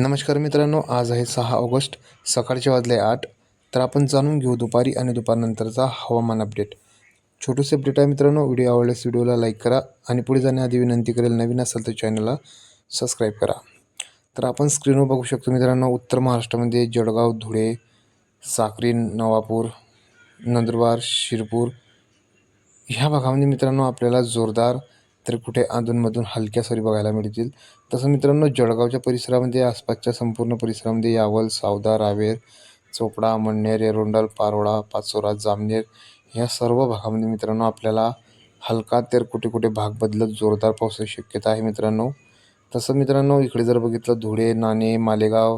नमस्कार मित्रांनो आज आहे सहा ऑगस्ट सकाळचे वाजले आठ. तर आपण जाणून घेऊ दुपारी आणि दुपारनंतरचा हवामान अपडेट. छोटूसे अपडेट आहे मित्रांनो व्हिडिओ आवडल्यास व्हिडिओला लाईक करा आणि पुढे जाण्याआधी विनंती करेल नवीन असेल तर चॅनलला सबस्क्राईब करा. तर आपण स्क्रीनवर बघू शकतो मित्रांनो उत्तर महाराष्ट्रामध्ये जळगाव धुळे साक्री नवापूर नंदुरबार शिरपूर. ह्या भागामध्ये मित्रांनो आपल्याला जोरदार तर कुठे अधूनमधून हलक्या सरी बघायला मिळतील. तसं मित्रांनो जळगावच्या परिसरामध्ये आसपासच्या संपूर्ण परिसरामध्ये यावल सावदा रावेर चोपडा मणनेर एरोंडल पारोळा पाचोरा जामनेर या सर्व भागामध्ये मित्रांनो आपल्याला हलका तर कुठे कुठे भाग बदलत जोरदार पावसाची शक्यता आहे मित्रांनो. तसं मित्रांनो इकडे जर बघितलं धुळे नाणे मालेगाव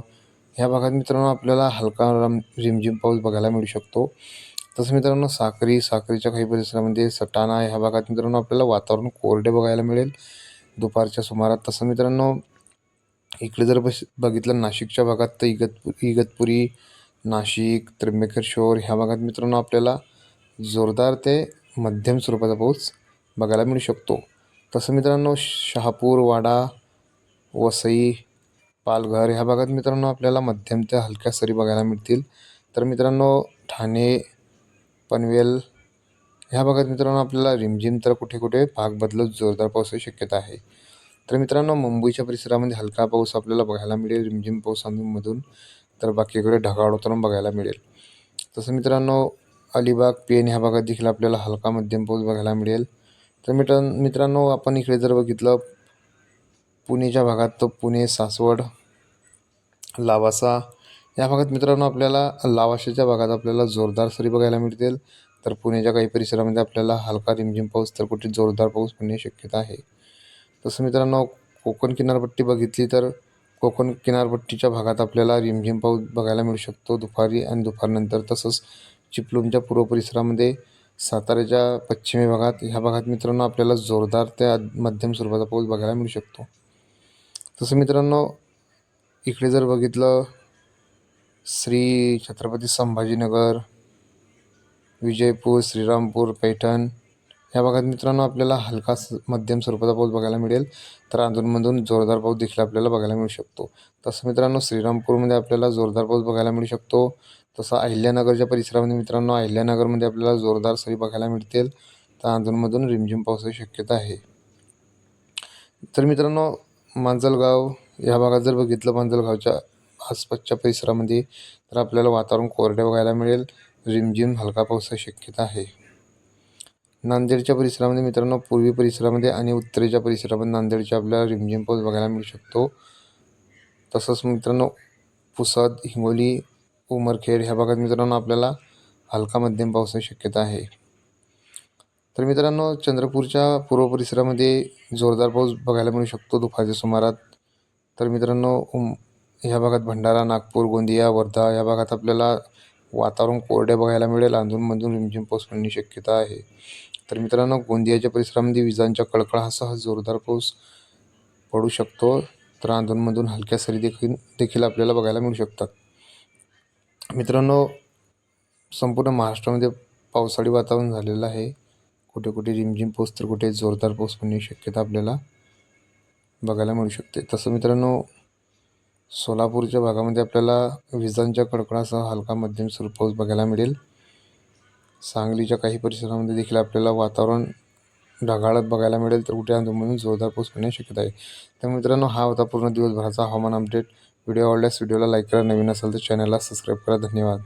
ह्या भागात मित्रांनो आपल्याला हलका रम रिमझिम पाऊस बघायला मिळू शकतो. तसं मित्रांनो साक्री साक्रीच्या काही परिसरामध्ये सटाणा ह्या भागात मित्रांनो आपल्याला वातावरण कोरडे बघायला मिळेल. दुपारच्या सुमारात. तसं मित्रांनो इकडे जर बस बघितलं नाशिकच्या भागात तर इगतपु इगतपुरी नाशिक त्र्यंबकेश्वर ह्या भागात मित्रांनो आपल्याला जोरदार ते मध्यम स्वरूपाचा पाऊस बघायला मिळू शकतो. तसं मित्रांनो शहापूर वाडा वसई पालघर ह्या भागात मित्रांनो आपल्याला मध्यम ते हलक्या सरी बघायला मिळतील. तर मित्रांनो ठाणे पनवेल ह्या भागात मित्रांनो आपल्याला रिमझिम तर कुठे कुठे भाग बदलत जोरदार पावसाची शक्यता आहे. तर मित्रांनो मुंबईच्या परिसरामध्ये हलका पाऊस आपल्याला बघायला मिळेल. रिमझिम पाऊस मधून तर बाकीकडे ढगाळ उतरून बघायला मिळेल. तसं मित्रांनो अलिबाग पेन ह्या भागात देखील आपल्याला हलका मध्यम पाऊस बघायला मिळेल. तर मित्रां मित्रांनो आपण इकडे जर बघितलं पुणेच्या भागात तर पुणे सासवड लावासा या भागात मित्रांनो आपल्याला लावाशाच्या भागात आपल्याला जोरदार सरी बघायला मिळतील. तर पुण्याच्या काही परिसरामध्ये आपल्याला हलका रिमझिम पाऊस तर कुठे जोरदार पाऊस पडण्याची शक्यता आहे. तसं मित्रांनो कोकण किनारपट्टी बघितली तर कोकण किनारपट्टीच्या भागात आपल्याला रिमझिम पाऊस बघायला मिळू शकतो. दुपारी आणि दुपारनंतर तसंच चिपळूणच्या पूर्व परिसरामध्ये साताऱ्याच्या पश्चिमी भागात ह्या भागात मित्रांनो आपल्याला जोरदार त्या मध्यम स्वरूपाचा पाऊस बघायला मिळू शकतो. तसं मित्रांनो इकडे जर बघितलं श्री छत्रपती संभाजीनगर विजयपूर श्रीरामपूर पैठण. या भागात मित्रांनो आपल्याला हलका मध्यम स्वरूपाचा पाऊस बघायला मिळेल. तर अधूनमधून जोरदार पाऊस देखील आपल्याला बघायला मिळू शकतो. तसं मित्रांनो श्रीरामपूरमध्ये आपल्याला जोरदार पाऊस बघायला मिळू शकतो. तसं अहिल्यानगरच्या परिसरामध्ये मित्रांनो अहिल्यानगरमध्ये आपल्याला जोरदार सरी बघायला मिळतील. तर अधूनमधून रिमझिम पावसाची शक्यता आहे. तर मित्रांनो मांजलगाव या भागात जर बघितलं मांजलगावच्या आसपासच्या परिसरामध्ये तर आपल्याला वातावरण कोरडे बघायला मिळेल. रिमझिम हलका पावसाची शक्यता आहे. नांदेडच्या परिसरामध्ये मित्रांनो पूर्वी परिसरामध्ये आणि उत्तरेच्या परिसरामध्ये नांदेडच्या आपल्याला रिमझिम पाऊस बघायला मिळू शकतो. तसंच मित्रांनो पुसद हिंगोली उमरखेड ह्या भागात मित्रांनो आपल्याला हलका मध्यम पावसाची शक्यता आहे. तर मित्रांनो चंद्रपूरच्या पूर्व परिसरामध्ये जोरदार पाऊस बघायला मिळू शकतो दुपारच्या सुमारात. तर मित्रांनो उम ह्या भागात भंडारा नागपूर गोंदिया वर्धा या भागात आपल्याला वातावरण कोरडे बघायला मिळेल. अधूनमधून रिमझिम पाऊस पडण्याची शक्यता आहे. तर मित्रांनो गोंदियाच्या परिसरामध्ये विजांच्या कडकडासह जोरदार पाऊस पडू शकतो. तर अधूनमधून हलक्या सरी देखील देखील आपल्याला बघायला मिळू शकतात. मित्रांनो संपूर्ण महाराष्ट्रामध्ये पावसाळी वातावरण झालेलं आहे. कुठे कुठे रिमझिम पाऊस तर कुठे जोरदार पाऊस पडण्याची शक्यता आपल्याला बघायला मिळू शकते. तसं मित्रांनो सोलापूरच्या भागामध्ये आपल्याला विजांच्या कडकडासह हलका मध्यम स्वरूप पाऊस बघायला मिळेल. सांगलीच्या काही परिसरामध्ये देखील आपल्याला वातावरण ढगाळत बघायला मिळेल तर कुठे म्हणून जोरदार पाऊस पडण्याची शक्यता आहे. तर मित्रांनो हा होता पूर्ण दिवसभराचा हवामान अपडेट व्हिडिओ आवडल्यास व्हिडिओला लाईक करा. नवीन असेल तर चॅनलला सबस्क्राईब करा. धन्यवाद.